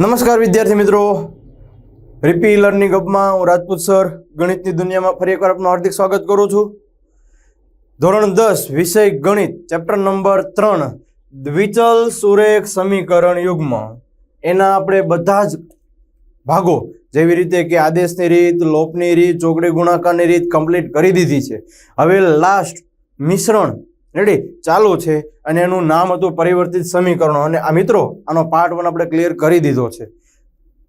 નમસ્કાર વિદ્યાર્થી મિત્રો. રિપી લર્નિંગ હબમાં હું રાજપૂત સર, ગણિતની દુનિયામાં ફરી એકવાર આપનું હાર્દિક સ્વાગત કરું છું. ધોરણ દસ, વિષય ગણિત ચેપ્ટર નંબર ત્રણ, દ્વિચલ સુરેખ સમીકરણ યુગ્મ. એના આપણે બધા જ ભાગો જેવી રીતે કે આદેશની રીત, લોપની રીત, ચોકડી ગુણાકારની રીત કમ્પ્લીટ કરી દીધી છે. હવે લાસ્ટ મિશ્રણ રેડી ચાલુ છે અને એનું નામ હતું પરિવર્તિત સમીકરણો. અને આ મિત્રો, આનો પાર્ટ વન આપણે ક્લિયર કરી દીધો છે.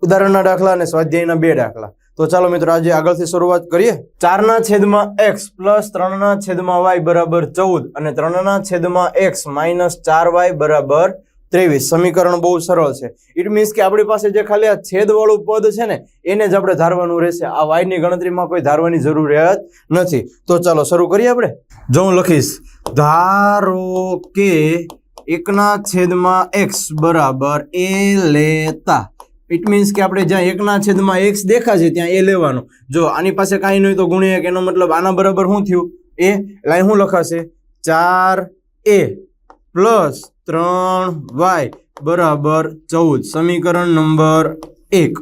ઉદાહરણના દાખલા અને સ્વાધ્યાયના બે દાખલા. તો ચાલો મિત્રો, આજે આગળથી શરૂઆત કરીએ. ચારના છેદમાં એક્સ પ્લસ ત્રણના છેદમાં વાય બરાબર ચૌદ અને ત્રણના છેદમાં એક્સ માઇનસ ચાર વાય બરાબર ત્રેવીસ. સમીકરણ બહુ સરળ છે. ઇટ મીન્સ કે આપણી પાસે જે ખાલી આ છેદવાળું પદ છે ને, એને જ આપણે ધારવાનું રહેશે. આ વાયની ગણતરીમાં કોઈ ધારવાની જરૂરિયાત નથી. તો ચાલો શરૂ કરીએ આપણે. જો હું લખીશ, ધારો કે એકના છેદમાં એક્સ બરાબર એ લેતા. ઇટ મીન્સ કે આપણે જ્યાં એકના છેદમાં એક્સ દેખાશે ત્યાં એ લેવાનું. જો આની પાસે કાંઈ નહીં તો ગુણ્યા એક, એનો મતલબ આના બરાબર શું થયું? એ એટલે શું લખાશે. ચાર એ પ્લસ ત્રણ વાય બરાબર ચૌદ. સમીકરણ નંબર એક.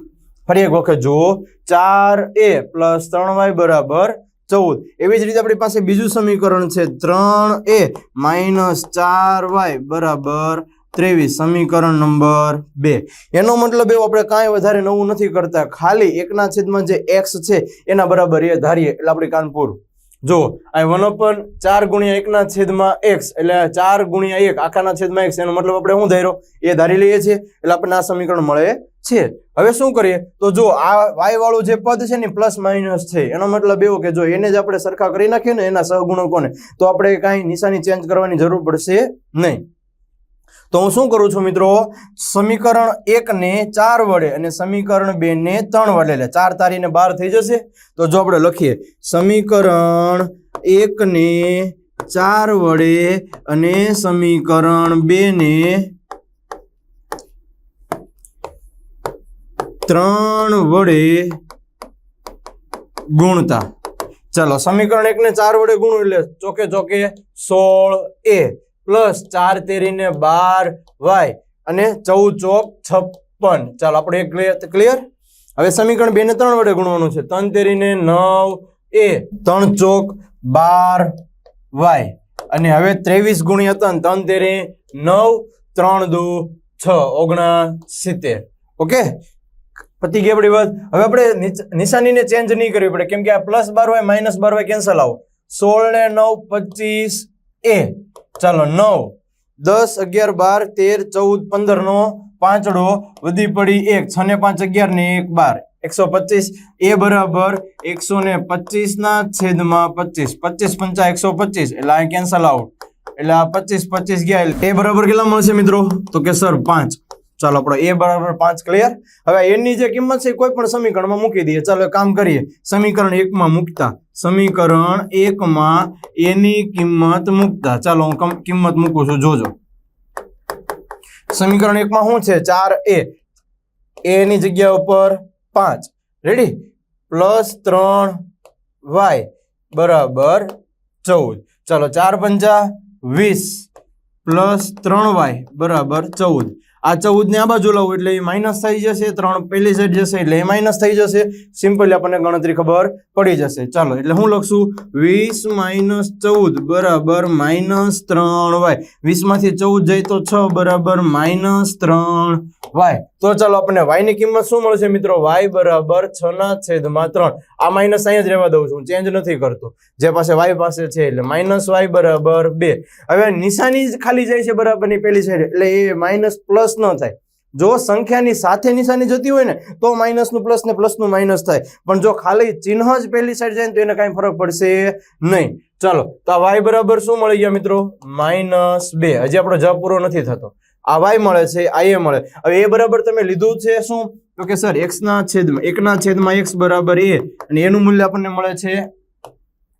ફરી એક વખત જુઓ. ચાર એ પ્લસ ત્રણ વાય બરાબર ચૌદ. એવી જ રીતે આપણી પાસે બીજું સમીકરણ છે. ત્રણ એ માઇનસ ચાર વાય બરાબર ત્રેવીસ. સમીકરણ નંબર બે. એનો મતલબ એવો આપણે કાંઈ વધારે નવું નથી કરતા. ખાલી એકના છેદમાં જે એક્સ છે, એના બરાબર એ ધારીએ. એટલે આપણે કાન પૂરું. જો આ વન અપન ચાર ગુણ્યા એકના છેદમાં એક્સ, એટલે ચાર ગુણ્યા એક આખાના છેદમાં એક્સ, એનો મતલબ આપણે શું ધાર્યો? એ ધારી લઈએ છીએ, એટલે આપણને આ સમીકરણ મળે છે. હવે શું કરીએ? તો જો આ વાય વાળું જે પદ છે ને પ્લસ માઇનસ છે. એનો મતલબ એવો કે જો એને જ આપણે સરખા કરી નાખીએ ને, એના સહગુણકોને, તો આપણે કાંઈ નિશાની ચેન્જ કરવાની જરૂર પડશે નહીં. તો હું શું કરું છું મિત્રો? સમીકરણ એકને ચાર વડે અને સમીકરણ બે ને ત્રણ વડે. એટલે ચાર તારીને બાર થઈ જશે. તો જો આપણે લખીએ, સમીકરણ એકને ચાર વડે અને સમીકરણ બે ને ત્રણ વડે ગુણતા. ચલો, સમીકરણ એકને ચાર વડે ગુણ એટલે ચોકે ચોકે સોળ એ. પ્લસ ચાર તેરીને બાર વાય અને ચૌદ ચોક છપ્પન. ચાલો, આપણે ક્લિયર હવે સમીકરણ બે ને ત્રણ વડે ગુણવાનું છે. ત્રણ તેરીને નવ એ ત્રણ ચોક બાર વાય. અને હવે ત્રેવીસ ગુણ્યા ત્રણ ત્રણ તેરી નવ, ત્રણ દુ છ ઓગણા સિત્તેર ઓકે? પતી ગઈ આપણી વાત. હવે આપણે નિશાનીને ચેન્જ નહીં કરવી પડે, કેમ કે આ પ્લસ બાર હોય માઇનસ બાર હોય કેન્સલ આવો. સોળ ને નવ પચીસ એ. ચાલો નવ, દસ, અગિયાર, બાર, તેર, ચૌદ, પંદર નો પાંચડો, વધી પડી એક, છ ને પાંચ, અગિયાર ને એક, બાર. એકસો પચીસ, એ બરાબર એકસો ને પચીસ ના છેદમાં પચીસ. પચીસ પંચા એકસો પચીસ, એટલે આ કેન્સલ આઉટ એટલે આ પચીસ પચીસ ગયા એ બરાબર કેટલા મળશે મિત્રો? તો કે સર, પાંચ. ચાલો આપણો એ બરાબર પાંચ ક્લિયર હવે એની જે કિંમત છે કોઈ પણ સમીકરણમાં મૂકી દઈએ. ચાલો કામ કરીએ. સમીકરણ એકમાં મૂકતા. સમીકરણ એકમાં એની કિંમત મૂકતા. ચાલો હું કમ- કિંમત મૂકું છું. જોજો. સમીકરણ એકમાં શું છે? ચાર એ એની જગ્યા ઉપર પાંચ. રેડી પ્લસ ત્રણ વાય બરાબર ચૌદ. ચાલો ચાર પંચા વીસ. પ્લસ ત્રણ વાય બરાબર ચૌદ. આ ચૌદ ને આ બાજુ લાવું એટલે એ માઇનસ થઈ જશે, ત્રણ પહેલી સાઈડ જશે એટલે એ માઇનસ થઈ જશે. સિમ્પલી આપણને ગણતરી ખબર પડી જશે. ચાલો, એટલે હું લખશું વીસ માઇનસ ચૌદ બરાબર માઇનસ ત્રણ વાય. વીસમાંથી ચૌદ જાય તો છ બરાબર માઇનસ ત્રણ વાય. તો ચાલો આપણને વાયની કિંમત શું મળશે મિત્રો? વાય બરાબર છ ના છેદમાં ત્રણ. આ માઇનસ અહીંયા જ રહેવા દઉં છું. ચેન્જ નથી કરતો. જે પાસે વાય પાસે છે એટલે માઇનસ વાય બરાબર બે. હવે નિશાની જ ખાલી જાય છે બરાબરની પેલી સાઈડ એટલે એ માઇનસ પ્લસ ન થાય. જો સંખ્યાની સાથે નિશાની જતી હોય ને, તો માઇનસનું પ્લસ ને પ્લસનું માઇનસ થાય. પણ જો ખાલી ચિહ્ન જ પહેલી સાઈડ જાય ને, તો એને કાંઈ ફરક પડશે નહીં. ચાલો, તો આ વાય બરાબર શું મળી ગયા મિત્રો? માઇનસ બે. હજી આપણો જવાબ પૂરો નથી થતો. આ વાય મળે છે આ એ મળે. હવે એ બરાબર તમે લીધું છે શું? તો કે સર એક્સના છેદમાં એકના છેદમાં એક્સ બરાબર એ, અને એનું મૂલ્ય આપણને મળે છે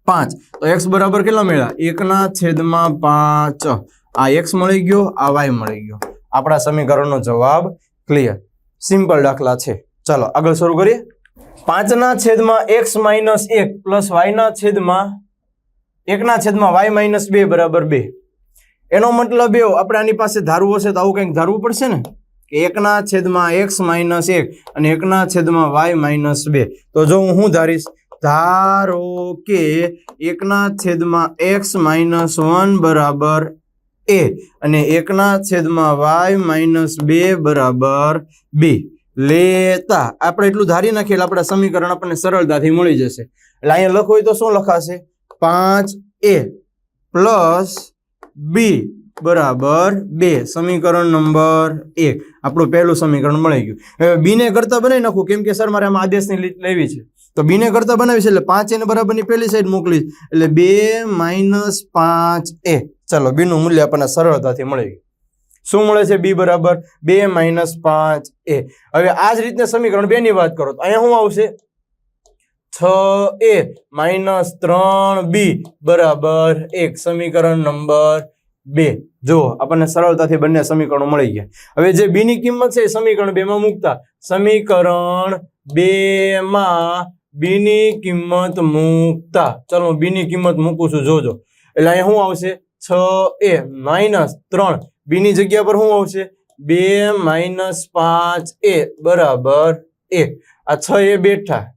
પાંચ. તો એક્સ બરાબર કેટલા મળ્યા? એકના છેદમાં પાંચ. આ એક્સ મળી ગયો, આ વાય મળી ગયો. આપણા સમીકરણનો જવાબ ક્લિયર સિમ્પલ દાખલા છે. ચાલો, આગળ શરૂ કરીએ. પાંચના છેદમાં એક્સ માઇનસ એક, પ્લસ વાયના છેદમાં એકના છેદમાં વાય માઇનસ બે બરાબર બે. એનો મતલબ એવો, આપણે આની પાસે ધારવું હશે તો આવું કંઈક ધારવું પડશે ને? કે એકના છેદમાં એક્સ માઇનસ એક અને એકના છેદમાં વાય માઇનસ બે. તો જો હું શું ધારીશ? ધારો કે એકના છેદમાં એક્સ માઇનસ વન બરાબર એ અને એકના છેદમાં વાય માઇનસ બે બરાબર બી. લેતા, આપણે એટલું ધારી નાખીએ આપણા સમીકરણ આપણને સરળતાથી મળી જશે. એટલે અહીંયા લખવું હોય તો શું લખાશે? પાંચ એ પ્લસ બી બરાબર. બે. સમીકરણ નંબર એક. આપણું પહેલું સમીકરણ મળી ગયું. હવે બીને કરતા બનાવી નાખું. કેમ કે સર, મારે આમાં આદેશની લેવી છે. તો બીને કરતા બનાવી છે એટલે પાંચ એને બરાબરની પહેલી સાઈડ મોકલીશ એટલે બે માઇનસ પાંચ એ. ચાલો બીનું મૂલ્ય આપણને સરળતાથી મળી ગયું. શું મળે છે બી બરાબર? બે માઇનસ પાંચ એ. હવે આ જ રીતે સમીકરણ બેની વાત કરો તો અહીંયા શું આવશે? છ એ માઇનસ ત્રણ બી, બરાબર એક. સમીકરણ નંબર બે. જો, આપણને સરળતાથી બંને સમીકરણો મળી ગયા. હવે જે બી ની કિંમત છે એ સમીકરણ બે માં મૂકતા. સમીકરણ બે માં બી ની કિંમત મૂકતા. ચલો હું બી ની કિંમત મૂકું છું, જોજો. એટલે અહીંયા શું આવશે? છ એ માઇનસ ત્રણ. બી ની જગ્યા પર શું આવશે? બે માઇનસ પાંચ એ, બરાબર એક. આ છ એ બેઠા.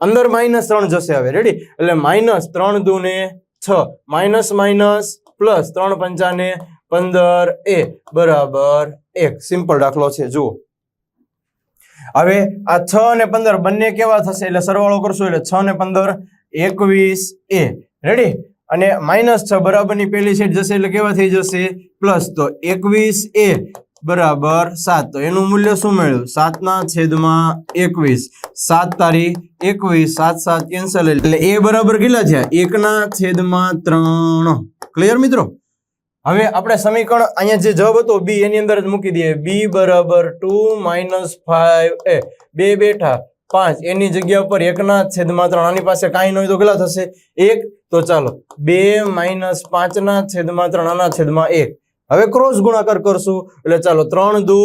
અંદર માઇનસ ત્રણ જશે હવે. રેડી એટલે માઇનસ ત્રણ દુ ને છ. માઇનસ માઇનસ પ્લસ ત્રણ પંચાને પંદર એ. બરાબર એક. સિમ્પલ દાખલો છે. જુઓ. હવે આ છ અને પંદર બંને કેવા થશે? એટલે સરવાળો કરશો એટલે છ ને પંદર એકવીસ એ. રેડી અને માઇનસ છ બરાબરની પહેલી સીટ જશે એટલે કેવા થઈ જશે? પ્લસ તો એકવીસ એ. બરાબર સાત. તો એનું મૂલ્ય શું મળ્યું? સાતના છેદમાં એકવીસ. સાત તારીખ એકવીસ, સાત સાત કેન્સલ એટલે એ બરાબર કેટલા થયા? એકના છેદમાં ત્રણ. ક્લિયર મિત્રો? હવે આપણે સમીકરણ અહીંયા જે જવાબ હતો, બી, એની અંદર જ મૂકી દઈએ. બી બરાબર ટુ માઇનસ ફાઈવ એ. બે બેઠા પાંચ. એની જગ્યા પર એકના છેદમાં ત્રણ. આની પાસે કાંઈ ન હોય તો કેટલા થશે? એક. તો ચાલો, બે માઇનસ પાંચના છેદમાં ત્રણ, આના છેદમાં એક. હવે ક્રોસ ગુણાકાર કરશું. એટલે ચાલો ત્રણ દુ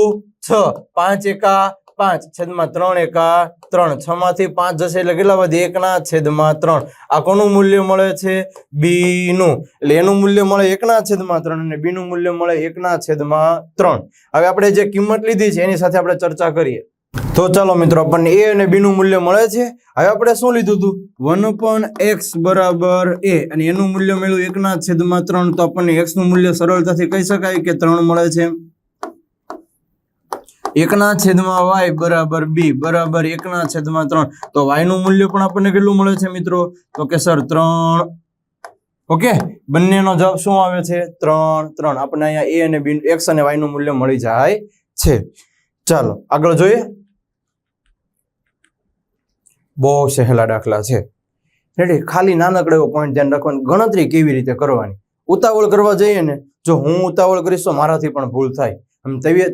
છ, પાંચ એકા, પાંચ છેદમાં ત્રણ એકા, ત્રણ. છ માંથી પાંચ જશે એટલે કેટલા વધે? એકના છેદમાં ત્રણ. આ કોનું મૂલ્ય મળે છે? બી નું એટલે એનું મૂલ્ય મળે એકના છેદમાં ત્રણ અને બી નું મૂલ્ય મળે એકના છેદમાં ત્રણ. હવે આપણે જે કિંમત લીધી છે એની સાથે આપણે ચર્ચા કરીએ. તો ચાલો મિત્રો, આપણને એ અને બીનું મૂલ્ય મળે છે. હવે આપણે શું લીધું હતું? વન અપોન એક્સ બરાબર એ અને એનું મૂલ્ય મળ્યું એકના છેદમાં ત્રણ. તો આપણને એક્સનું મૂલ્ય સરળતાથી કહી શકાય કે ત્રણ મળે છે. એકના છેદમાં વાય બરાબર બી બરાબર એકના છેદમાં ત્રણ. તો વાયનું મૂલ્ય પણ આપણને કેટલું મળે છે મિત્રો? તો કે સર, ત્રણ. ઓકે? બંનેનો જવાબ શું આવે છે? ત્રણ ત્રણ. આપણને અહીંયા એ અને બી એક્સ અને વાયનું મૂલ્ય મળી જાય છે. ચાલો, આગળ જોઈએ. બહુ સહેલા દાખલા છે. એટલે ખાલી નાનકડો એવો પોઈન્ટ ધ્યાન રાખવાની. ગણતરી કેવી રીતે કરવાની? ઉતાવળ કરવા જઈએ ને, જો હું ઉતાવળ કરીશ તો મારાથી પણ ભૂલ થાય.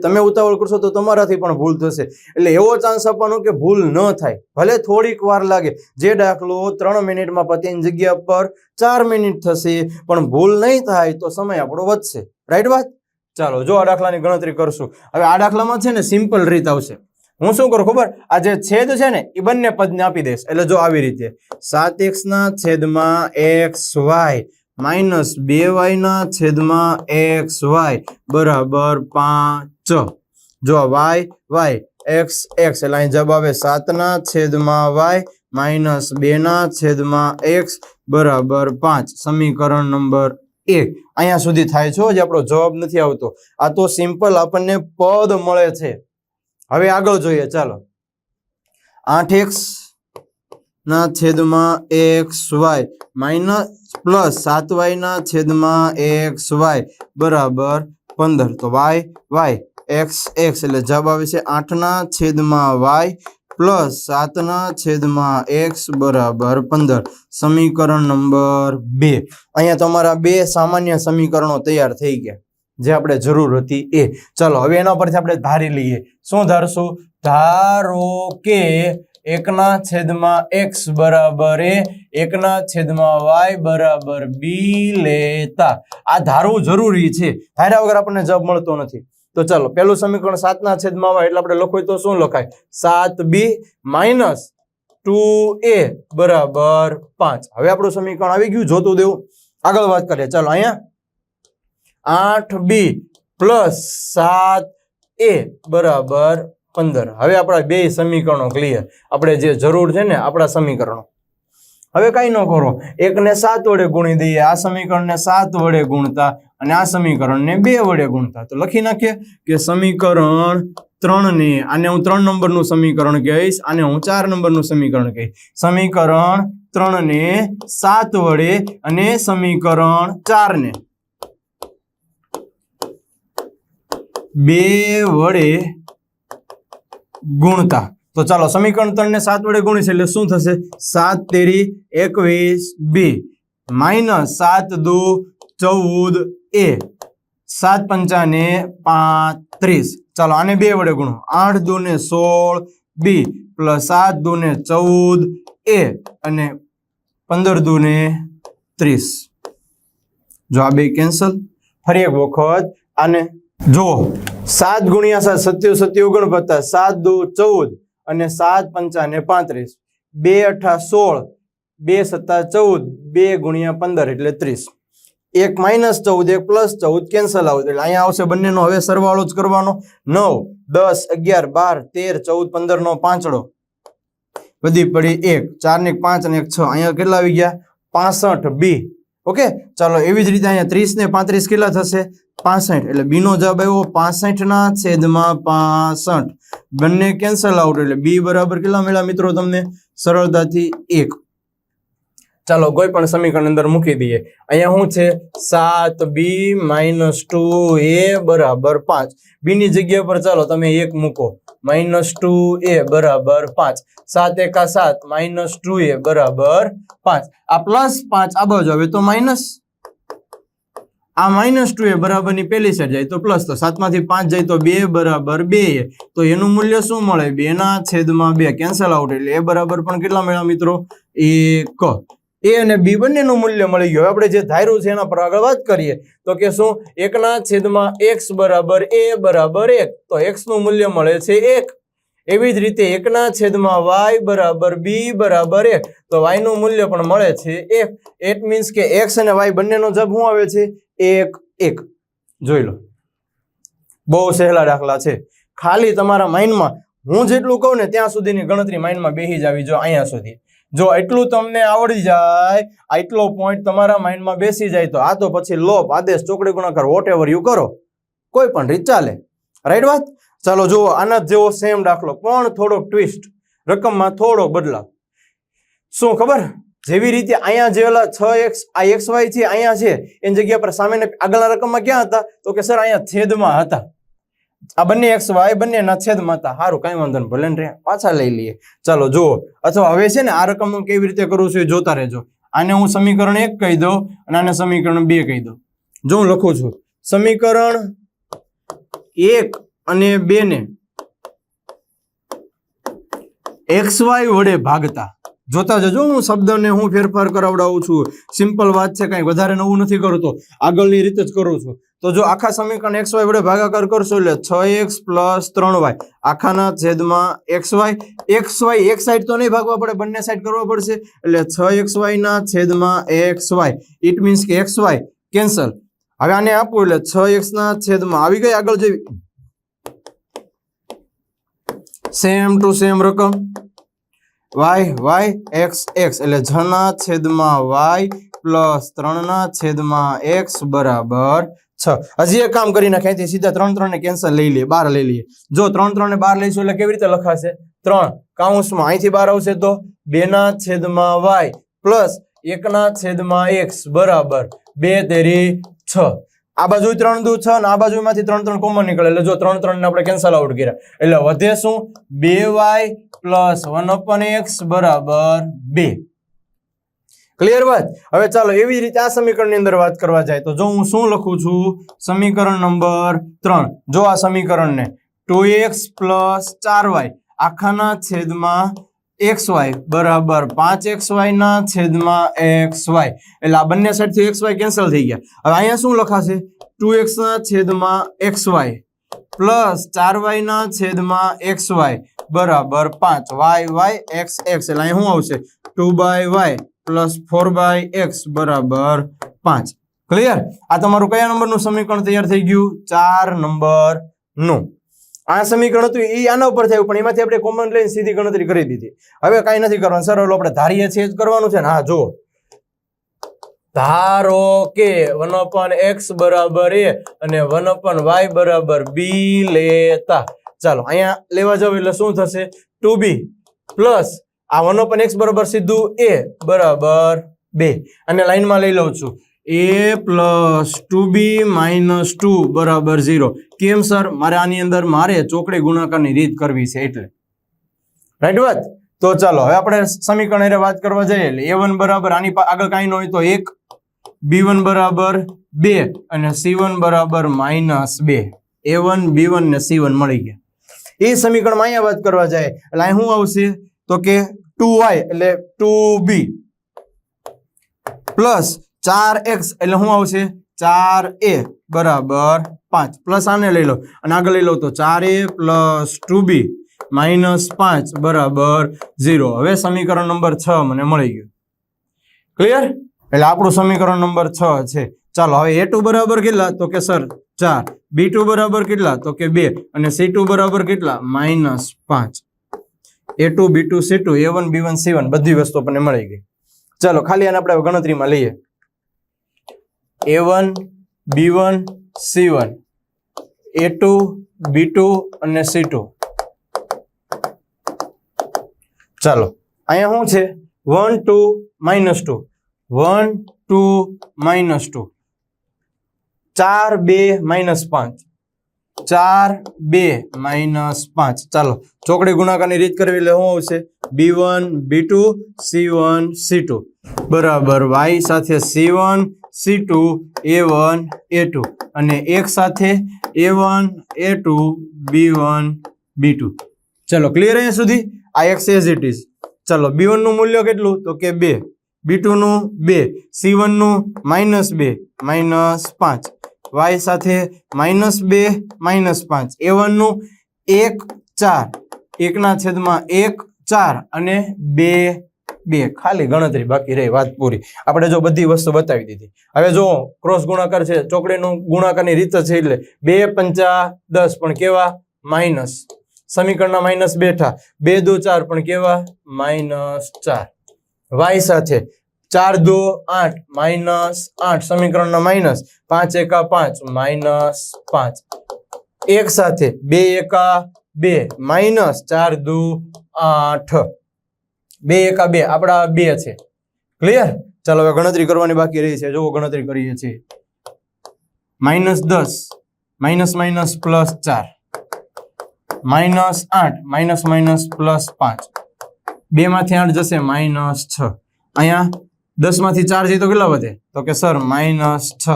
તમે ઉતાવળ કરશો તો તમારાથી પણ ભૂલ થશે. એટલે એવો ચાન્સ આપવાનો કે ભૂલ ન થાય. ભલે થોડીક વાર લાગે. જે દાખલો ત્રણ મિનિટમાં પતિની જગ્યા પર ચાર મિનિટ થશે, પણ ભૂલ નહીં થાય તો સમય આપણો વધશે. રાઈટ વાત? ચાલો, જો આ દાખલાની ગણતરી કરશું. હવે આ દાખલામાં છે ને સિમ્પલ રીત આવશે. હું શું કરું ખબર? આ જે છેદ છે ને એ બંને પદને આપી દઈશ. એટલે જો આવી રીતે સાત એક્સ ના છેદમાં એક્સ વાય માઇનસ બે વાય ના છેદમાં એક્સ વાય બરાબર પાંચ. જો વાય વાય, એક્સ એક્સ, એટલે અહીં જવાબ આવે સાતના છેદમાં વાય માઇનસ બેના છેદમાં એક્સ બરાબર પાંચ. સમીકરણ નંબર એક. અહીંયા સુધી થાય છો જે આપણો જવાબ નથી આવતો. આ તો સિમ્પલ આપણને પદ મળે છે. હવે આગળ જોઈએ, ચાલો. આઠ એક્સ ના છેદમાં એક્સ વાય માઇનસ પ્લસ સાત વાય ના છેદમાં એક્સ વાય બરાબર પંદર. તો વાય વાય, એક્સ એક્સ એટલે જવાબ આવે છે આઠના છેદમાં વાય પ્લસ સાતના છેદમાં એક્સ બરાબર પંદર. સમીકરણ નંબર બે. અહીંયા તમારા બે સામાન્ય સમીકરણો તૈયાર થઈ ગયા. જે આપણે જરૂર હતી એ. ચલો, હવે એના પરથી આપણે ધારી લઈએ. શું ધારશું? ધારો કે એકના છેદમાં એક્સ બરાબર એ, એકના છેદમાં વાય બરાબર બી લેતા. આ ધારવું જરૂરી છે. ધાર્યા વગર આપણને જવાબ મળતો નથી. તો ચાલો, પહેલું સમીકરણ સાતના છેદમાં હોય એટલે આપણે લખવું તો શું લખાય? સાત બી માઇનસ ટુ એ બરાબર પાંચ. હવે આપણું સમીકરણ આવી ગયું, જોતું દેવું. આગળ વાત કરીએ. ચાલો, અહીંયા આઠ બી પ્લસ સાત એ બરાબર પંદર. હવે આપણા બે સમીકરણો ક્લિયર આપણે જે જરૂર છે ને આપણા સમીકરણો. હવે કઈ ન કરો. એકને સાત વડે ગુણી દઈએ, આ સમીકરણને સાત વડે ગુણતા અને આ સમીકરણને બે વડે ગુણતા. તો લખી નાખીએ કે સમીકરણ ત્રણને, આને હું ત્રણ નંબરનું સમીકરણ કહીશ, આને હું ચાર નંબરનું સમીકરણ કહીશ. સમીકરણ ત્રણને સાત વડે અને સમીકરણ ચાર ને બે વડે ગુણતા. તો ચાલો, સમીકરણ ત્રણ ને સાત વડે ગુણીશ એટલે શું થશે? સાત તેરી એકવીસ બી. માઇનસ સાત દુ ચૌદ એ. સાત પંચાને પાંત્રીસ. ચાલો, આને બે વડે ગુણો. આઠ દુ ને સોળ બી પ્લસ સાત દુ ને ચૌદ એ અને પંદર દુ ને ત્રીસ. જો આ બે કેન્સલ. ફરી એક વખત આને જો સાત ગુણ્યા સાત, સત્યુ સત્ય ઓગણપચાસ, સાત દુ ચૌદ અને સાત પંચાને પાંત્રીસ. બે અઠા સોળ, બે સત્તા ચૌદ, બે ગુણ્યા પંદર એટલે ત્રીસ. એક માઇનસ ચૌદ, એક પ્લસ ચૌદ, કેન્સલ આવું. એટલે અહીંયા આવશે બંનેનો હવે સરવાળો જ કરવાનો. નવ, દસ, અગિયાર, બાર, તેર, ચૌદ પંદર નો પાંચડો. બધી પડી એક, ચાર ને એક, પાંચ અને એક છ. અહીંયા કેટલા આવી ગયા? પાસઠ બી. ઓકે? ચાલો એવી જ રીતે અહીંયા ત્રીસ ને પાંત્રીસ કેટલા થશે? પાસઠ. એટલે બી નો જવાબ આવ્યો પાસઠ ના છેદમાં પાસઠ. બંને કેન્સલ આઉટ એટલે બી બરાબર કેટલા મળ્યા મિત્રો તમને? સરળતાથી એક. ચાલો કોઈ પણ સમીકરણ અંદર મૂકી દઈએ. અહીંયા શું છે? સાત બી માઇનસ ટુ એ બરાબર પાંચ. બી ની જગ્યા પર ચાલો તમે એક મૂકો. માઇનસ ટુ એ બરાબર પાંચ. સાત એકા સાત માઇનસ ટુ એ બરાબર પાંચ. આ પ્લસ પાંચ આ બાજુ આવે તો માઇનસ આ માઇનસ ટુ એ બરાબરની પહેલી સાઈડ જાય તો પ્લસ તો સાતમાંથી પાંચ જાય તો બે બરાબર બે. તો એનું મૂલ્ય શું મળે? બેના છેદમાં બે. કેન્સલ આઉટ એટલે એ બરાબર પણ કેટલા મળ્યા મિત્રો? એક. એ અને બી બંનેનું મૂલ્ય મળી ગયું. આપણે જે ધાર્યું છે એના પર આગળ વાત કરીએ. તો કે શું? એકના છેદમાં એક્સ બરાબર એ બરાબર એક. તો એક્સનું મૂલ્ય મળે છે એક. એવી જ રીતે એકના છેદમાં વાય બરાબર બી બરાબર એક. તો વાયનું મૂલ્ય પણ મળે છે એક. એટ મીન્સ કે એક્સ અને વાય બંનેનો જબ શું આવે છે? એક એક. જોઈ લો. બહુ સહેલા દાખલા છે. ખાલી તમારા માઇન્ડમાં, હું જેટલું કહું ને ત્યાં સુધીની ગણતરી માઇન્ડમાં બેસી જ આવી જો અહીંયા સુધી. જો એટલું તમને આવડી જાય, આટલો પોઈન્ટ તમારા માઇન્ડમાં બેસી જાય તો આ તો પછી લોપ, આદેશ, ચોકડી ગુણાકાર વોટ એવર યુ કરો. કોઈ પણ રીત ચાલે. રાઈટ વાત? ચાલો જુઓ, આના જેવો સેમ દાખલો. પણ થોડોક ટ્વિસ્ટ રકમમાં થોડો બદલાવ. શું ખબર? જેવી રીતે અહીંયા જે છ એક્સ, આ એક્સ વાય છે, અહીંયા છે, એની જગ્યા પર સામેને આગળના રકમમાં ક્યાં હતા? તો કે સર, અહીંયા છેદમાં હતા. આ બંને એક્સ વાય બંનેના છેદમાં હતા. સારું, કાંઈ વાંધો નહીં, ભલે ને પાછા લઈ લઈએ. ચાલો જુઓ. અથવા હવે છે ને આ રકમ હું કેવી રીતે કરું છું એ જોતા રહેજો. આને હું સમીકરણ એક કહી દઉં અને આને સમીકરણ બે કહી દઉં. જો હું લખું છું. સમીકરણ એક અને બે ને એક્સ વાય વડે ભાગતા. જોતા જજો હું શબ્દને, હું ફેરફાર કરાવડાવું છું. સિમ્પલ વાત છે, કંઈ વધારે નવું નથી કરતો. આગળની રીતે જ કરું છું. તો જો આખા સમીકરણ એક્સ વાય વડે ભાગાકાર કરશો એટલે છ એક્સ પ્લસ ત્રણ વાય. આખાના છેદમાં એક્સ વાય એક્સ વાય એક સાઈડ તો નહીં ભાગવા પડે, બંને સાઈડ કરવા પડશે. એટલે છ એક્સ વાય ના છેદમાં એક્સ વાય ઇટ મીન્સ કે એક્સ વાય કેન્સલ હવે આને આપું એટલે છ એક્સના છેદમાં. આવી ગઈ આગળ જેવી. સેમ ટુ સેમ રકમ. વાય વાય એક્સ એક્સ એટલે જના છેદમાં વાય પ્લસ ત્રણના છેદમાં એક્સ બરાબર છ. હજી એક કામ કરી નાખે સીધા ત્રણ ત્રણ ને કેન્સલ લઈ લઈએ, બાર લઈ લઈએ. જો ત્રણ ત્રણ ને બાર લઈશું એટલે કેવી રીતે લખાશે? ત્રણ કાઉન્સમાં અહીંથી બાર આવશે તો બે ના છેદમાં વાય પ્લસ એકના છેદમાં એક્સ બરાબર બે તેરી છ. આ બાજુ ત્રણ દુ છ અને આ બાજુમાંથી ત્રણ ત્રણ કોમન નીકળે. એટલે જો ત્રણ ત્રણ ને આપણે કેન્સલ આઉટ કર્યા. એટલે વધે શું? બે y plus one upon x બરાબર બે. ક્લિયર વાત? હવે ચાલો, એવી રીતે આ સમીકરણની અંદર વાત કરવા જાય તો જો હું શું લખું છું? સમીકરણ નંબર ત્રણ. જો આ સમીકરણને ટુ એક્સ પ્લસ ચાર વાય આખાના છેદમાં એક્સ વાય બરાબર પાંચ એક્સ વાયના છેદમાં એક્સ વાય. એટલે બંને સાઈડથી એક્સ વાય કેન્સલ થઈ ગયા. અહીંયા શું લખાશે? ટુ એક્સના છેદમાં એક્સ વાય પ્લસ ચાર વાયના છેદમાં એક્સ વાય બરાબર પાંચ. Y y, x x. એટલે અહીં શું આવશે? Two by y plus four by x બરાબર પાંચ. ક્લિયર આ તમારું કયા નંબરનું સમીકરણ તૈયાર થઈ ગયું? ચાર નંબરનું આ સમીકરણ હતું એ આના ઉપર થયું, પણ એમાંથી આપણે કોમન લઈને સીધી ગણતરી કરી દીધી. હવે કાંઈ નથી કરવાનું સર આપણે ધારીએ છીએ જ કરવાનું છે ને, હા, જુઓ. ધારો કે વન અપન એક્સ બરાબર એ અને વન અપન વાય બરાબર બી લેતા. ચાલો, અહીંયા લેવા જાવ એટલે શું થશે? ટુ બી પ્લસ આ વન અપન એક્સ બરાબર સીધું એ બરાબર બે. અને લાઈનમાં લઈ લઉં છું. A plus two b minus two બરાબર ઝીરો કેમ સર મારે આની અંદર મારે ચોકડી ગુણાકારની રીત કરવી છે એટલે. રાઈટ વાત? તો ચાલો, હવે આપણે સમીકરણ એટલે વાત કરવા જઈએ. એટલે એ વન બરાબર, આની આગળ કાંઈ ન હોય તો એક. બી વન બરાબર બે અને સી વન બરાબર માઇનસ બે. એ વન બી વન ને સી વન મળી ગયા. એ સમીકરણમાં અહીંયા વાત કરવા જાય. એટલે અહીં શું આવશે? તો કે ટુ વાય એટલે ટુ બી પ્લસ ચાર એક્સ એટલે શું આવશે? ચાર એ બરાબર પાંચ. પ્લસ આને લઈ લો. અને આગળ લઈ લો તો ચાર a plus two b minus પાંચ બરાબર ઝીરો. હવે સમીકરણ નંબર છ મને મળી ગયું. ક્લિયર એટલે આપણું સમીકરણ નંબર છ છે. ચાલો, હવે એ ટુ બરાબર કેટલા? તો કે સર, ચાર. બી ટુ બરાબર કેટલા? તો કે બે. અને સી ટુ બરાબર કેટલા? માઇનસ પાંચ. A two, b two, c two, a one, b one, c one બધી વસ્તુ આપણને મળી ગઈ. ચાલો, ખાલી આને આપણે ગણતરીમાં લઈએ. A one b one c one a two b two અને સી ટુ ચાલો, અહીંયા શું છે? One two minus two one two minus two ચાર બે માઇનસ પાંચ. ચાર બે માઇનસ પાંચ. ચાલો, ચોકડી ગુણાકારની રીત કરવી એટલે શું આવશે? B one b two c one c two બરાબર વાય સાથે c one c two a one a two અને એક સાથે a one a two b one b two ચલો ક્લિયર અહીંયા સુધી? આ એક્સ એઝ ઇટ ઇઝ ચલો બી વનનું મૂલ્ય કેટલું? તો કે બે. બી ટુનું બે. સી વનનું માઇનસ બે માઇનસ પાંચ. વાય સાથે માઇનસ બે માઇનસ પાંચ. એ વનનું એક ચાર. એકના છેદમાં એક ચાર અને બે બે, ખાલી ગણતરી બાકી રહી, વાત પૂરી. આપણે જો બધી વસ્તુ બતાવી દીધી. હવે જો ક્રોસ ગુણાકાર છે, ચોકડીનું ગુણાકારની રીત છે એટલે બે પંચા દસ, પણ કેવા? માઇનસ. સમીકરણના માઇનસ બેઠા. બે દો ચાર, પણ કેવા? માઇનસ ચાર. વાય સાથે ચાર દો આઠ, માઇનસ આઠ. સમીકરણના માઇનસ પાંચ એકા પાંચ, માઇનસ પાંચ. એક સાથે બે એકા બે, માઇનસ ચાર દુ આઠ. બે એકા બે આપણા બે છે. ક્લિયર ચાલો હવે ગણતરી કરવાની બાકી રહી છે. જો ગણતરી કરીએ છીએ. માઇનસ દસ માઇનસ માઇનસ પ્લસ ચાર. માઇનસ આઠ માઇનસ માઇનસ પ્લસ પાંચ. બે માંથી આઠ જશે માઇનસ છ. અહીંયા દસમાંથી ચાર જઈએ તો કેટલા વધે? તો કે સર માઇનસ છ.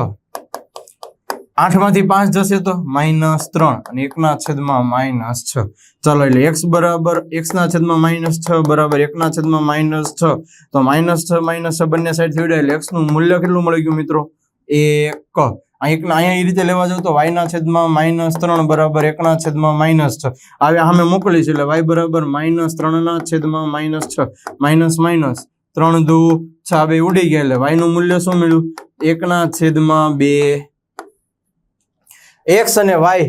આઠમાંથી પાંચ જશે તો માઇનસ ત્રણ અને એકના છેદમાં માઇનસ છ. ચાલો એટલે એક્સ બરાબર, એક્સના છેદમાં માઇનસ છ બરાબર, એકના છેદમાં માઇનસ છ. તો માઇનસ છ માઇનસ છ બંને સાઈડ થઈ એટલે એક્સનું મૂલ્ય કેટલું મળી ગયું મિત્રો? એક. એકના, અહીંયા એ રીતે લેવા જાવ તો વાયના છેદમાં માઇનસ ત્રણ બરાબર, એકના છેદમાં માઇનસ છ. આવે સામે મોકલીશું એટલે વાય બરાબર માઇનસ ત્રણના છેદમાં માઇનસ છ. માઇનસ માઇનસ ત્રણ દુ છ બે ઉડી ગયા એટલે વાયનું મૂલ્ય શું મળ્યું? એકના છેદમાં બે એક્સ અને વાય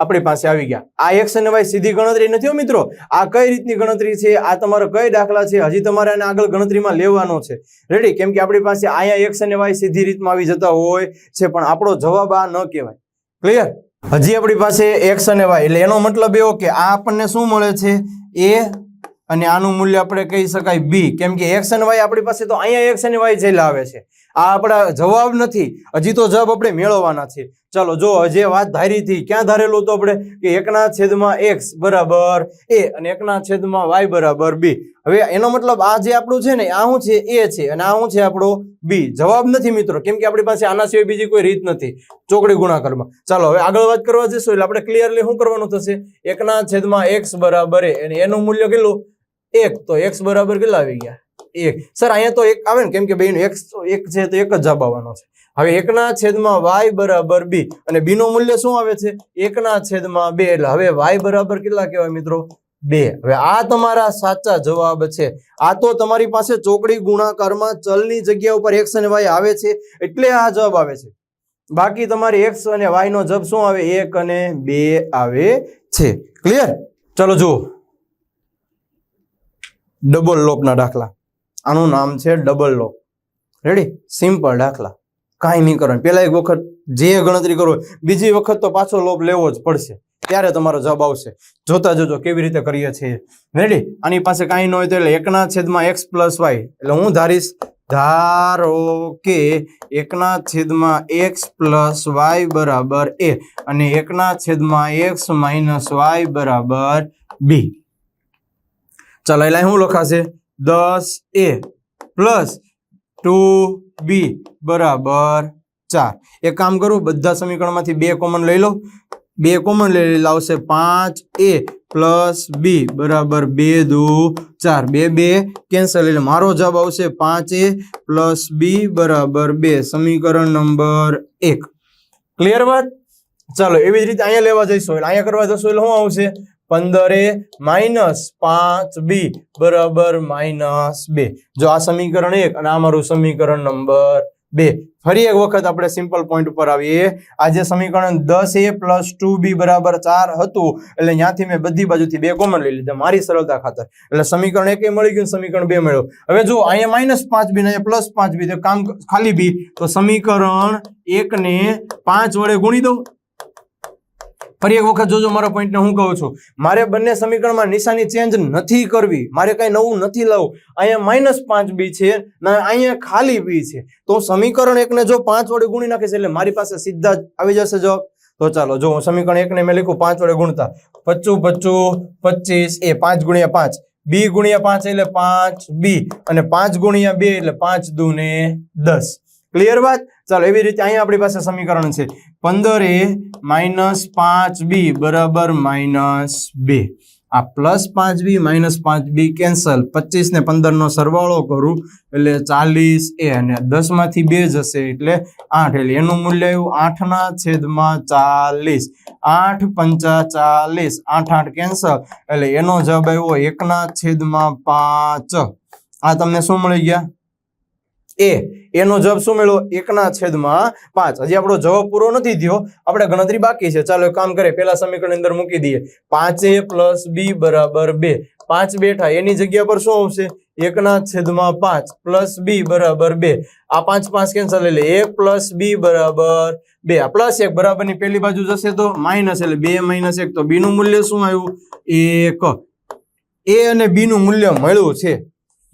આપણી પાસે આવી ગયા. આ એક્સ અને વાય સીધી ગણતરી નથી મિત્રો. આ કઈ રીતની ગણતરી છે? આ તમારો કઈ દાખલા છે? હજી તમારે આને આગળ ગણતરીમાં લેવાનો છે. રેડી કેમ કે આપણી પાસે અહીંયા એક્સ અને વાય સીધી રીતમાં આવી જતા હોય છે, પણ આપણો જવાબ આ ન કહેવાય. ક્લિયર હજી આપણી પાસે એક્સ અને વાય એટલે એનો મતલબ એવો કે આ આપણને શું મળે છે? એ અને આનું મૂલ્ય આપણે કહી શકાય બી કેમ કે એક્સ અને વાય આપણી પાસે તો અહીંયા એક્સ અને વાય જઈ આવે છે. આ આપણા જવાબ નથી. હજી તો જવાબ આપણે મેળવવાના છે. ચાલો, જો જે વાત ધારી હતી, ક્યાં ધારેલું હતું આપણે? કે એકના છેદમાં એક્સ બરાબર એ અને એકના છેદમાં વાય બરાબર બી. હવે એનો મતલબ આ જે આપણું છે ને, આ શું છે? એ છે અને આ શું છે આપણો બી? જવાબ નથી મિત્રો, કેમ કે આપણી પાસે આના સિવાય બીજી કોઈ રીત નથી ચોકડી ગુણાકારમાં. ચાલો, હવે આગળ વાત કરવા જઈશું એટલે આપણે ક્લિયરલી શું કરવાનું થશે? એકના છેદમાં એક્સ બરાબર એ અને એનું મૂલ્ય કેટલું? એક. તો એક્સ બરાબર કેટલા આવી ગયા? એક. સર, અહીંયા તો એક આવે ને, કેમ કે બેનું એક્સ એક છે, તો એક જ જવાબ આવવાનો છે. હવે એકના છેદમાં વાય બરાબર બી. અને બી નું મૂલ્ય શું આવે છે? એકના છેદમાં બે. એટલે હવે વાય બરાબર કેટલા કહેવાય મિત્રો? બે. હવે આ તમારા સાચા જવાબ છે. આ તો તમારી પાસે ચોકડી ગુણાકારમાં ચલની જગ્યા ઉપર એક્સ અને વાય આવે છે એટલે આ જવાબ આવે છે. બાકી તમારી એક્સ અને વાય નો જવાબ શું આવે? એક અને બે આવે છે. ક્લિયર ચલો જુઓ. ડબલ લોપના દાખલા. આનું નામ છે ડબલ લોપ રેડી સિમ્પલ દાખલા. કાંઈ નહીં કરવાનું. પહેલા એક વખત જે ગણતરી કરો બીજી વખત તો પાછો લોભ લેવો જ પડશે. ત્યારે તમારો જવાબ આવશે. જોતા જોજો કેવી રીતે કરીએ છીએ. રેડી આની પાસે કાંઈ ન હોય તો એટલે એકના છેદમાં એક્સ પ્લસ વાય. એટલે હું ધારીશ, ધારો કે એકના છેદમાં એક્સ પ્લસ વાય બરાબર એ અને એકના છેદમાં એક્સ માઇનસ વાય બરાબર બી. ચાલો, એટલે શું લખાશે? દસ એ પ્લસ ટુ બી બરાબર ચાર. એક કામ કરું, બધા સમીકરણમાંથી બે કોમન લઈ લો બે કોમન લઈ લેલા આવશે પાંચ એ પ્લસ બી બરાબર બે દુ ચાર. બે બે કેન્સલ એટલે મારો જવાબ આવશે પાંચ એ પ્લસ બી બરાબર બે. સમીકરણ નંબર એક. ક્લિયર વાત? ચાલો, એવી જ રીતે અહીંયા લેવા જઈશું. એટલે અહીંયા કરવા જશું એટલે શું આવશે? પંદર માઇનસ પાંચ બી બરાબર માઇનસ બે. જો આ સમીકરણ એક અને આ મારું સમીકરણ નંબર બે. ફરી એક વખત આપણે સિમ્પલ પોઈન્ટ ઉપર આવીએ. આ જે સમીકરણ દસ એ પ્લસ ટુ બી બરાબર ચાર હતું, એટલે ત્યાંથી મેં બધી બાજુથી બે કોમન લઈ લીધા મારી સરળતા ખાતર. એટલે સમીકરણ એક મળી ગયું સમીકરણ બે મળ્યું. હવે જો અહીંયા માઇનસ પાંચ બી ને પ્લસ પાંચ બી કામ ખાલી બી. તો સમીકરણ એકને પાંચ વડે ગુણી દઉં. ફરી એક વખત જોજો મારા પોઈન્ટને હું કહું છું. મારે બંને સમીકરણમાં નિશાની ચેન્જ નથી કરવી. મારે કાંઈ નવું નથી લાવવું. અહીંયા માઇનસ પાંચ બી છે ને અહીંયા ખાલી બી છે. તો સમીકરણ એકને જો પાંચ વડે ગુણી નાખીશ એટલે મારી પાસે સીધા જ આવી જશે જવાબ. તો ચાલો, જો હું સમીકરણ એકને મેં લખ્યું, પાંચ વડે ગુણતા. પચું પચું પચીસ એ પાંચ ગુણ્યા પાંચ. બી ગુણ્યા પાંચ એટલે પાંચ બી. અને પાંચ ગુણ્યા બે એટલે પાંચ દુ ને દસ. ક્લિયર વાત? ચાલો, એવી રીતે અહીંયા આપણી પાસે સમીકરણ છે. પંદર એ માઇનસ પાંચ બી બરાબર માઇનસ બે. આ પ્લસ પાંચ બી માઇનસ પાંચ બી કેન્સલ. પચીસ ને પંદર નો સરવાળો કરું, એટલે ચાલીસ એ અને દસમાંથી બે જશે, એટલે આઠ. એટલે એનું મૂલ્ય આવ્યું આઠના છેદમાં ચાલીસ. આઠ પંચા ચાલીસ. આઠ આઠ કેન્સલ. એટલે એનો જવાબ આવ્યો એકના છેદમાં પાંચ. આ તમને શું મળી ગયા? એ. એનો જવાબ શું મેળવો એકના છેદમાં પાંચ. હજી આપણો જવાબ પૂરો નથી થયો. આપણે ગણતરી બાકી છે. ચાલો એક કામ કરીએ. પેલા સમીકરણ અંદર મૂકી દઈએ. પાંચ એ પ્લસ બી બરાબર બે. પાંચ બેઠા. એની જગ્યા પર શું આવશે? એકના છેદમાં પાંચ પ્લસ બી બરાબર બે. આ પાંચ પાંચ કેન્સલ એટલે એક પ્લસ બી બરાબર બે. પ્લસ એક બરાબરની પેલી બાજુ જશે તો માઇનસ એટલે બે માઇનસ એક. તો બી નું મૂલ્ય શું આવ્યું? એક. એ અને બી નું મૂલ્ય મળ્યું છે.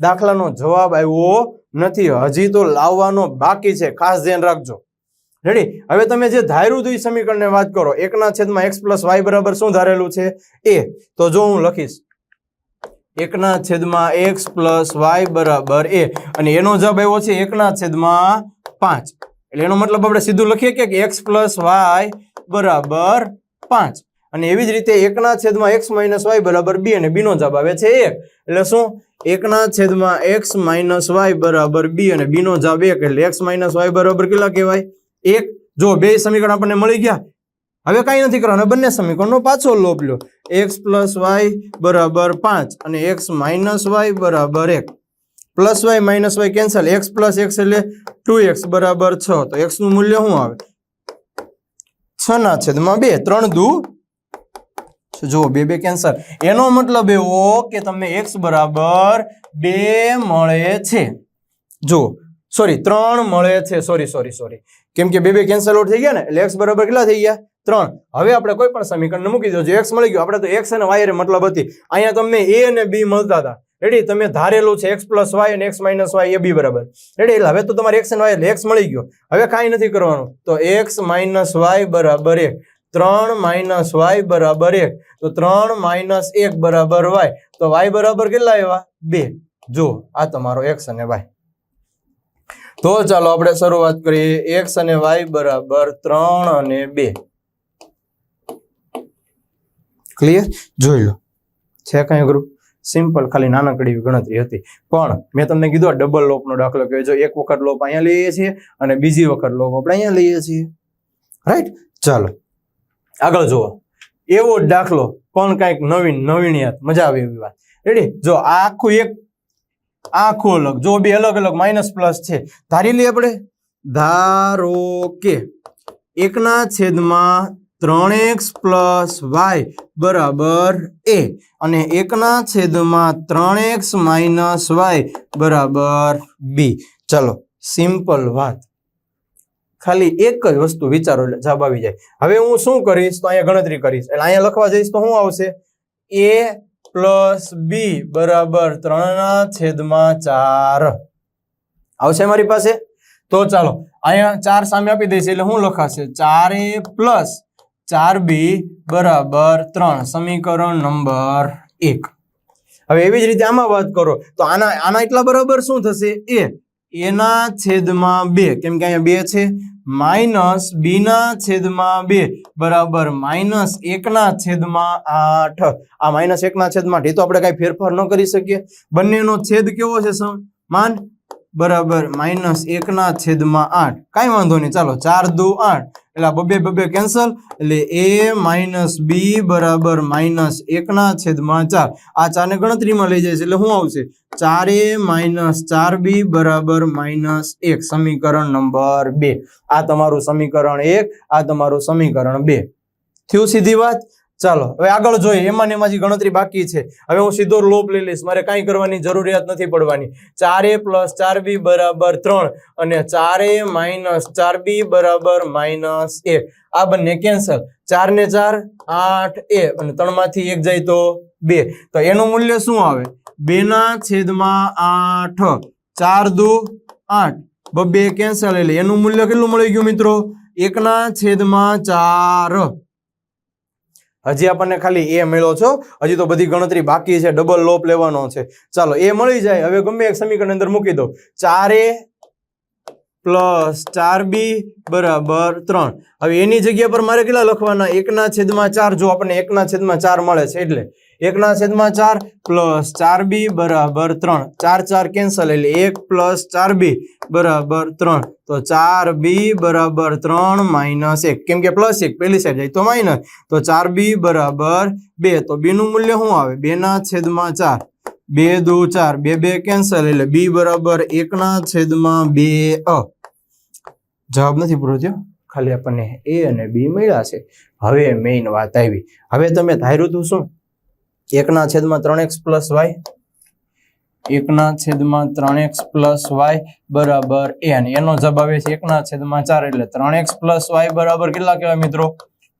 દાખલાનો જવાબ આવ્યો નથી. હજી તો લાવવાનો બાકી છે. ખાસ ધ્યાન રાખજો. રેડી હવે તમે જે ધાર્યું હતું એ સમીકરણને વાત કરો. એકના છેદમાં એક્સ પ્લસ વાય બરાબર શું ધારેલું છે? એ તો જો હું લખીશ. એકના છેદમાં એક્સ પ્લસ વાય બરાબર એ અને એનો જવાબ એવો છે એકના છેદમાં પાંચ. એટલે એનો મતલબ આપણે સીધું લખીએ કે એક્સ પ્લસ વાય બરાબર પાંચ. અને એવી જ રીતે એકના છેદમાં એક્સ માઇનસ વાય બરાબર બી અને બીનો જવાબ આવે છે એક. એટલે શું? એકના છેદમાં એક્સ માઇનસ વાય બરાબર બી અને બીનો જવાબ એક એટલે એક્સ માઇનસ વાય બરાબર કેટલા કહેવાય? એક. જો બે સમીકરણ આપણને મળી ગયા. હવે કાંઈ નથી કરવાનું. બંને સમીકરણનો પાછો લોપ લ્યો. એક્સ પ્લસ વાય બરાબર પાંચ અને એક્સ માઇનસ વાય બરાબર એક. Plus y minus y cancel. X plus x એટલે ટુ એક્સ બરાબર છ. તો એક્સનું મૂલ્ય શું આવે? છ ના છેદમાં બે. ત્રણ દુ જુઓ, બે બે કેન્સર. એનો મતલબ એવો કે તમને એક્સ બરાબર બે મળે છે. જુઓ સોરી ત્રણ મળે છે. સોરી સોરી સોરી કેમ કે બે બે કેન્સલ આઉટ થઈ ગયા ને, એટલે એક્સ બરાબર કેટલા થઈ ગયા? ત્રણ. હવે આપણે કોઈ પણ સમીકરણ મૂકી દો એક્સ મળી ગયું, આપણે તો એક્સ અને વાય મતલબ હતી. અહીંયા તમને એ અને બી મળતા હતા. રેડી તમે ધારેલું છે એક્સ પ્લસ વાય અને x minus y a b બરાબર. રેડી એટલે હવે તો તમારે એક્સ અને વાય એટલે એક્સ મળી ગયો. હવે કાંઈ નથી કરવાનું. તો એક્સ માઇનસ વાય બરાબર એક. ત્રણ માઇનસ વાય બરાબર એક. તો ત્રણ માઇનસ એક બરાબર વાય. તો વાય બરાબર કેટલા આવ્યા? બે. જો આ તમારો એક્સ અને વાય તો ચાલો આપણે શરૂઆત કરીએ. એક્સ અને વાય બરાબર ત્રણ અને બે. ક્લિયર જોઈ લો. છે કઈ ગ્રુપ સિમ્પલ ખાલી નાનકડી ગણતરી હતી. પણ મેં તમને કીધું આ ડબલ લોપનો દાખલો કે જો એક વખત લોપ અહીંયા લઈએ છીએ અને બીજી વખત લોપ આપણે અહીંયા લઈએ છીએ. રાઈટ ચાલો. આગળ જુઓ. એવો જ દાખલો પણ કાંઈક નવીન નવીનિયાત મજા આવે એવી વાત. રેડી જો આખું એક, આખું અલગ. જો બે અલગ અલગ માઇનસ પ્લસ છે. ધારી લઈએ આપણે. ધારો કે એકના છેદમાં ત્રણ એક્સ પ્લસ વાય બરાબર એ અને એકના છેદમાં ત્રણ એક્સ માઇનસ વાય બરાબર બી. ચલો સિમ્પલ વાત. ખાલી એક જ વસ્તુ વિચારો એટલે જવાબ આવી જાય. હવે હું શું કરીશ? તો અહીંયા ગણતરી કરીશ. એટલે અહીંયા લખવા જઈશ તો શું આવશે? એ પ્લસ બી બરાબર ત્રણના છેદમાં ચાર. આવશે મારી પાસે? તો ચાલો, અહીંયા ચાર સામે આપી દઈશ, એટલે શું લખાશે? ચાર એ પ્લસ ચાર બી બરાબર ત્રણ. સમીકરણ નંબર એક. હવે એવી જ રીતે આમાં વાત કરો. તો આના આના એટલા બરાબર શું થશે? એ એના છેદમાં બે. કેમ કે અહીંયા બે છે. માઇનસ બી ના છેદમાં બે, બરાબર, માઇનસ એકના છેદમાં આઠ. આ માઇનસ એકના છેદમાં આઠ, એ તો આપણે કાંઈ ફેરફાર ન કરી શકીએ. બંનેનો છેદ કેવો છે માન? બરાબર, માઇનસ એકના છેદમાં આઠ. કાંઈ વાંધો નહીં, ચાલો, ચાર દુ આઠ. એટલે બબે બબે કેન્સલ એટલે એ માઇનસ બી બરાબર માઇનસ એકના છેદમાં ચાર. આ ચારને ગણતરીમાં લઈ જાય છે એટલે શું આવશે? ચાર એ માઇનસ ચાર બી બરાબર માઇનસ એક. સમીકરણ નંબર બે. આ તમારું સમીકરણ એક, આ તમારું સમીકરણ બે. થયું સીધી વાત? ચાલો, હવે આગળ જોઈએ. એમાં ને એમાં જે ગણતરી બાકી છે. હવે હું સીધો લોપ લઈ લઈશ. મારે કાંઈ કરવાની જરૂરિયાત નથી પડવાની. ચાર એ પ્લસ ચાર બી બરાબર ત્રણ અને ચાર એ માઇનસ ચાર બી બરાબર માઇનસ એક. આ બંને કેન્સલ. ચાર ને ચાર, આઠ એ. અને ત્રણમાંથી એક જાય તો બે. તો એનું મૂલ્ય શું આવે? બેના છેદમાં આઠ. ચાર દુ આઠ. બબે કેન્સલ એટલે એનું મૂલ્ય કેટલું મળી ગયું મિત્રો? એકના છેદમાં ચાર. હજી આપણને ખાલી એ મળ્યો છો. હજી તો બધી ગણતરી બાકી છે. ડબલ લોપ લેવાનો છે. ચાલો એ મળી જાય. હવે ગમે એક સમીકરણ અંદર મૂકી દો. ચાર પ્લસ ચાર બી બરાબર ત્રણ. હવે એની જગ્યા પર મારે કેટલા લખવાના? એકના છેદમાં ચાર. જો આપણને એકના છેદમાં ચાર મળે છે એટલે એકના છેદમાં ચાર પ્લસ ચાર બી બરાબર ત્રણ. ચાર ચાર કેન્સલ એટલે એક પ્લસ ચાર બી બરાબર ત્રણ. તો ચાર બી બરાબર ત્રણ માઇનસ એક. કેમ કે પ્લસ એક પેલી સાઈડ જાય તો માઇનસ. તો ચાર બી બરાબર બે. તો બીનું મૂલ્ય શું આવે? બેના છેદમાં ચાર. બે દો ચાર. બે બે કેન્સલ એટલે બી બરાબર એકના છેદમાં બે અ. જવાબ નથી પૂરો થયો? ખાલી આપણને એ અને બી મળ્યા છે. હવે મેઇન વાત આવી. હવે તમે ધાર્યું તું શું? એકના છેદમાં ત્રણ એક્સ પ્લસ વાય. એકના છેદમાં ત્રણ એક્સ પ્લસ વાય બરાબર એ અને એનો જવાબ આવે છે એકના છેદમાં ચાર એટલે ત્રણ એક્સ પ્લસ વાય બરાબર કેટલા કહેવાય મિત્રો?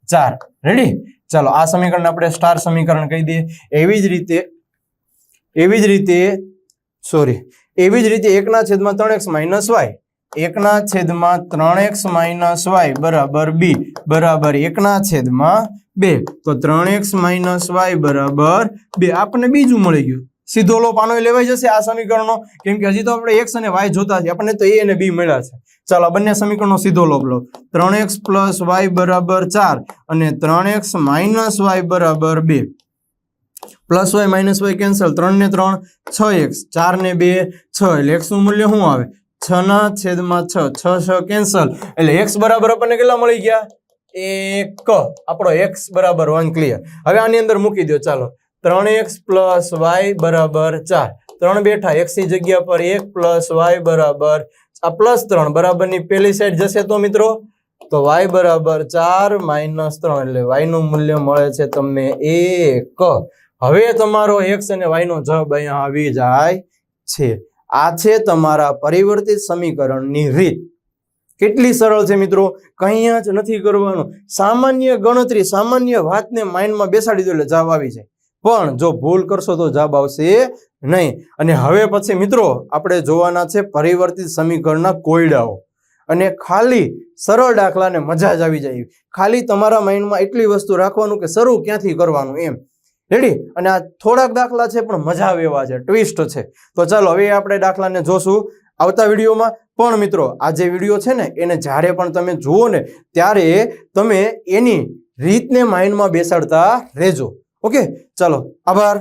ચાર. રેડી ચાલો, આ સમીકરણ આપણે સ્ટાર સમીકરણ કહી દઈએ. એવી જ રીતે, એવી જ રીતે સોરી એવી જ રીતે એકના છેદમાં ત્રણ એક્સ માઇનસ વાય. એકના છેદમાં ત્રણ એક્સ માઇનસ વાય બરાબર બી, બરાબર એકના છેદમાં બે. તો ત્રણ એક્સ માઇનસ વાય બરાબર બે. આપણને બીજું મળી ગયું. સીધો લોપ આનો લેવાઈ જશે આ સમીકરણો. કેમ કે હજી તો આપણે એક્સ અને વાય જોતા છે. આપણને તો એ અને બી મળ્યા છે. ચાલો બંને સમીકરણો સીધો લોપ લો. ત્રણ એક્સ પ્લસ વાય બરાબર ચાર અને ત્રણ એક્સ માઇનસ વાય બરાબર બે. Plus y minus y cancel. ત્રણ ને ત્રણ, છ એક્સ. ચાર ને બે, છ. એટલે એક્સનું મૂલ્ય શું આવે? છ છેદમાં છ છ છ કેન્સલ. એટલે એક્સ બરાબર આપણને કેટલા મળી ગયા? એક. આપણો એક્સ બરાબર વન ક્લિયર હવે આની અંદર મૂકી દો ચાલો. ત્રણ એક્સ પ્લસ વાય બરાબર ચાર. ત્રણ બેઠા એક્સની જગ્યા પર એક પ્લસ વાય બરાબર આ પ્લસ ત્રણ બરાબરની પેલી સાઈડ જશે તો મિત્રો? તો વાય બરાબર ચાર માઇનસ ત્રણ, એટલે વાયનું મૂલ્ય મળે છે તમને એક. હવે તમારો એક્સ અને વાય નો જવાબ અહીંયા આવી જાય છે. આ છે તમારા પરિવર્તિત સમીકરણની રીત. કેટલી સરળ છે મિત્રો? કંઈ જ નથી કરવાનું. સામાન્ય ગણતરી, સામાન્ય વાતને માઇન્ડમાં બેસાડી દો એટલે જવાબ આવી જાય. પણ જો ભૂલ કરશો તો જવાબ આવશે નહીં. અને હવે પછી મિત્રો, આપણે જોવાના છે પરિવર્તિત સમીકરણના કોયડાઓ. અને ખાલી સરળ દાખલાને મજા જ આવી જાય. ખાલી તમારા માઇન્ડમાં એટલી વસ્તુ રાખવાનું કે શરૂ ક્યાંથી કરવાનું એમ. રેડી અને આ થોડાક દાખલા છે, પણ મજા આવે એવા છે. ટ્વિસ્ટ છે. તો ચાલો, હવે આપણે દાખલાને જોશું. આવતા વિડીયોમાં પણ મિત્રો, આ જે વીડિયો છે ને, એને જ્યારે પણ તમે જુઓ ને, ત્યારે તમે એની રીતને માઇન્ડમાં બેસાડતા રહેજો. ઓકે ચાલો, આભાર.